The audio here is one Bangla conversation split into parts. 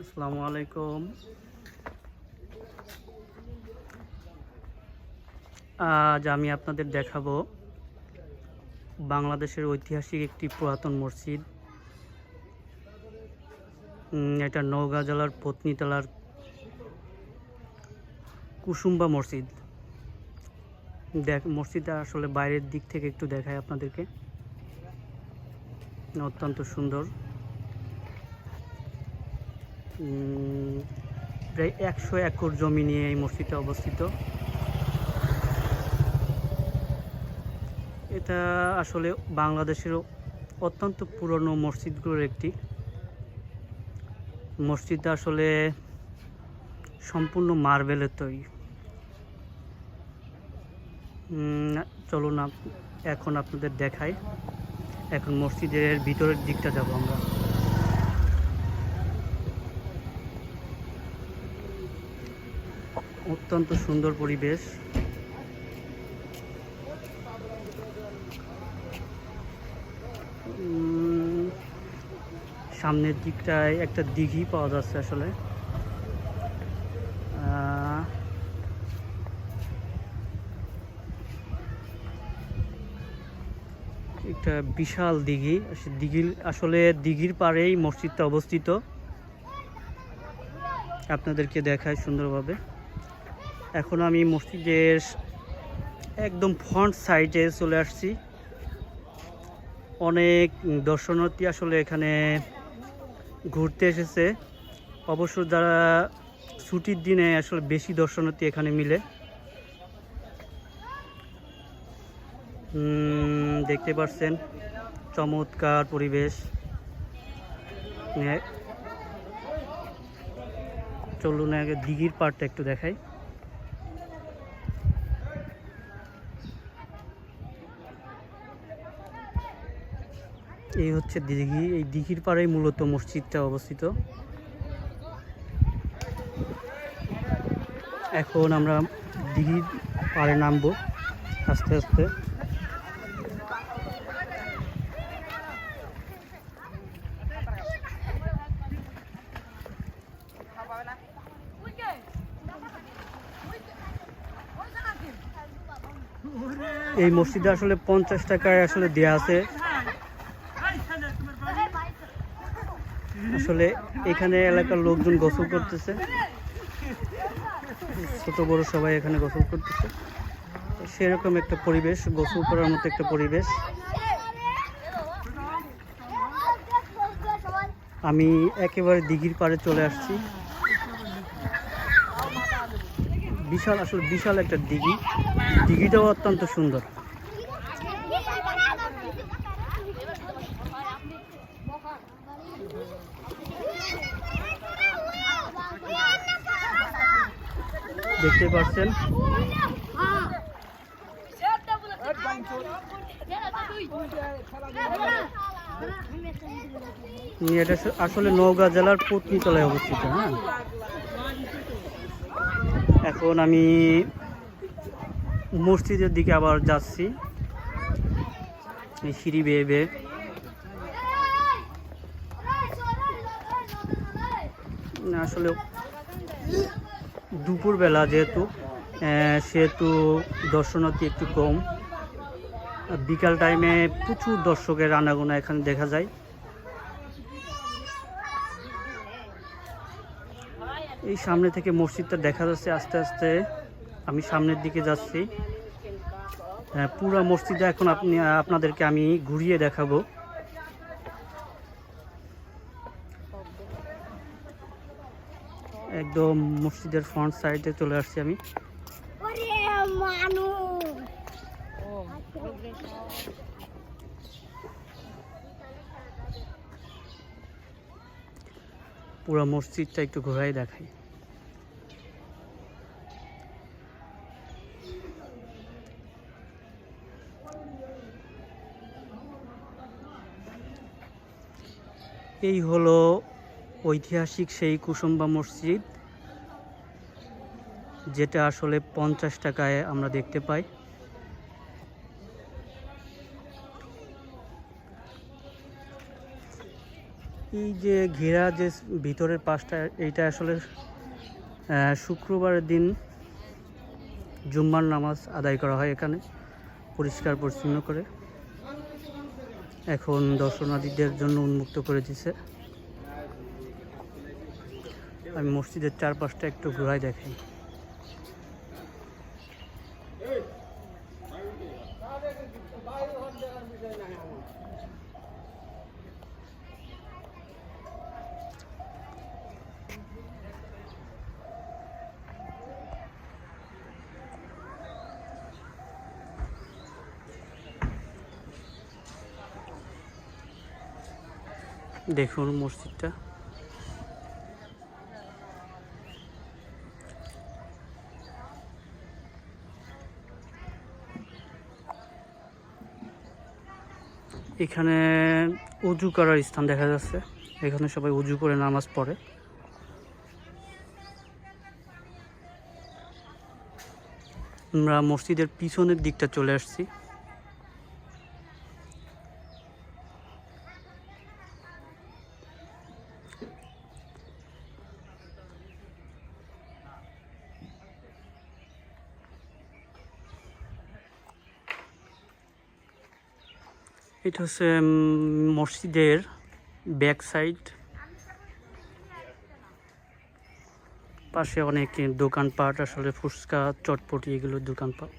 আসসালামু আলাইকুম। আজ আমি আপনাদের দেখাবো বাংলাদেশের ঐতিহাসিক একটি পুরাতন মসজিদ। এটা নওগাঁ জেলার পত্নীতলার কুসুম্বা মসজিদ। দেখ, মসজিদটা আসলে বাইরের দিক থেকে একটু দেখায় আপনাদেরকে। অত্যন্ত সুন্দর। প্রায় একশো একর জমি নিয়ে এই মসজিদটা অবস্থিত। এটা আসলে বাংলাদেশের অত্যন্ত পুরনো মসজিদগুলোর একটি। মসজিদটা আসলে সম্পূর্ণ মার্বেলের তৈরি। চলুন এখন আপনাদের দেখাই। এখন মসজিদের ভিতরের দিকটা যাব আমরা। অত্যন্ত সুন্দর পরিবেশ। সামনের দিকটায় একটা দিঘি পাওয়া যাচ্ছে আসলে। একটা বিশাল দিঘি। দিঘির আসলে দিঘির পাড়েই মসজিদটা অবস্থিত। আপনাদেরকে দেখায় সুন্দরভাবে। এখন আমি মসজিদের একদম ফ্রন্ট সাইডে চলে আসছি। অনেক দর্শনার্থী আসলে এখানে ঘুরতে এসেছে। অবশ্য যারা ছুটির দিনে আসলে বেশি দর্শনার্থী এখানে মিলে। দেখতে পাচ্ছেন চমৎকার পরিবেশ। চলুন আগে দিঘির পাড়টা একটু দেখাই। এই হচ্ছে দিঘি। এই দিঘির পাড়েই মূলত মসজিদটা অবস্থিত। এখন আমরা দিঘির পাড়ে নামবো আস্তে আস্তে। এই মসজিদে আসলে পঞ্চাশ টাকায় আসলে দেয়া আছে। আসলে এখানে এলাকার লোকজন গোসল করতেছে। ছোট বড় সবাই এখানে গোসল করতেছে। সেরকম একটা পরিবেশ, গোসল করার মতো একটা পরিবেশ। আমি একেবারে দিঘির পাড়ে চলে আসছি। বিশাল, আসলে বিশাল একটা দিঘি। দিঘিটাও অত্যন্ত সুন্দর। দেখতে পাচ্ছেন। এটা আসলে নওগাঁ জেলার পত্নীতলায় অবস্থিত হ্যাঁ। এখন আমি মসজিদের দিকে আবার যাচ্ছি। সিঁড়ি বেয়ে বেয়ে। আসলে দুপুরবেলা যেহেতু সেহেতু দর্শনার্থী একটু কম। বিকাল টাইমে প্রচুর দর্শকের আনাগোনা এখানে দেখা যায়। এই সামনে থেকে মসজিদটা দেখা যাচ্ছে আস্তে আস্তে। আমি সামনের দিকে যাচ্ছি। পুরো মসজিদটা এখন আপনি, আপনাদেরকে আমি ঘুরিয়ে দেখাবো। একদম মসজিদের ফ্রন্ট সাইডে চলে আসছি আমি। পুরো মসজিদটা একটু ঘোরাই দেখাই। এই হলো ঐতিহাসিক সেই কুসুম্বা মসজিদ। যেটা আসলে পঞ্চাশ টাকায় আমরা দেখতে পাই। এই যে ঘেরা যে ভিতরের পাশটা, এইটা আসলে শুক্রবারের দিন জুম্মার নামাজ আদায় করা হয় এখানে, পরিষ্কার পরিচ্ছন্ন করে। এখন দর্শনার্থীদের জন্য উন্মুক্ত করে দিছে। আমি মসজিদের চারপাশটা একটু ঘোরাই দেখাই দেখুন মসজিদটা। এখানে উজু করার স্থান দেখা যাচ্ছে। এখানে সবাই উজু করে নামাজ পড়ে। আমরা মসজিদের পিছনের দিকটা চলে আসছি। এটা হচ্ছে মসজিদের ব্যাক সাইড পাশে অনেক দোকানপাট, আসলে ফুচকা, চটপটি এগুলোর দোকানপাট।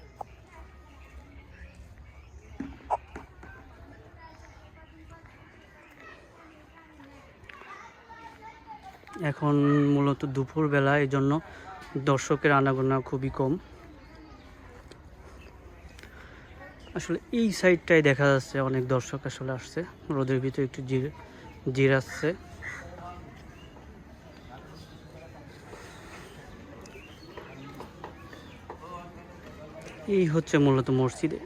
এখন মূলত দুপুরবেলা এই জন্য দর্শকের আনাগোনা খুবই কম। আসলে এই সাইডটাই দেখা যাচ্ছে অনেক দর্শক আসলে আসছে। রোদের ভিতরে একটু জির জিরাচ্ছে এই হচ্ছে মূলত মসজিদে।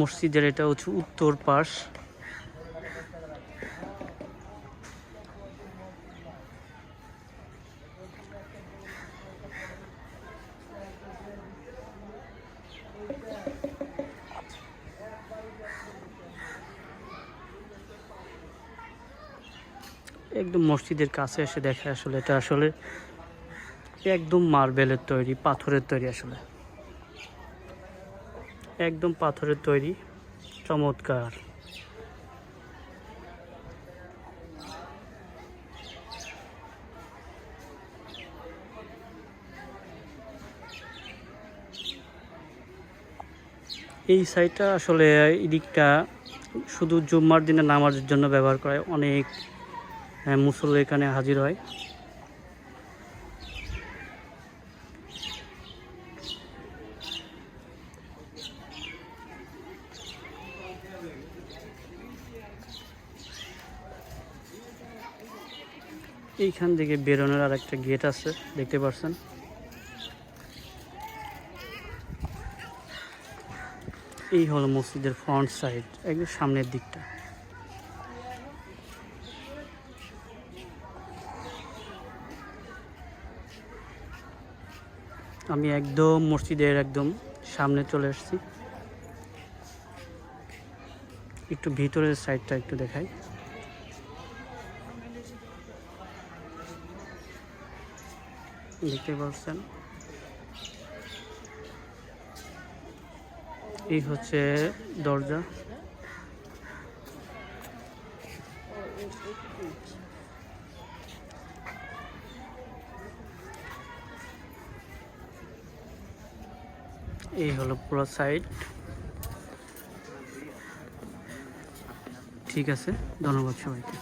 মসজিদের এটা হচ্ছে উত্তর পাশ। একদম মসজিদের কাছে এসে দেখে আসলে এটা আসলে একদম মার্বেলের তৈরি, পাথরের তৈরি আসলে। একদম পাথরের তৈরি, চমৎকার। এই সাইটটা আসলে এই দিকটা শুধু জুম্মার দিনে নামাজের জন্য ব্যবহার করা অনেক মুসল্লি এখানে হাজির হয়। এইখান থেকে বেরোনোর আর একটা গেট আছে, দেখতে পাচ্ছেন এই হলো মসজিদের ফ্রন্ট সাইড একদম সামনের দিকটা। আমি একদম মসজিদের একদম সামনে চলে এসেছি। একটু ভিতরের সাইডটা একটু দেখাই। দেখতে পাচ্ছেন? এই হচ্ছে দরজা। এই হলো পুরো সাইড ঠিক আছে ধন্যবাদ সবাইকে।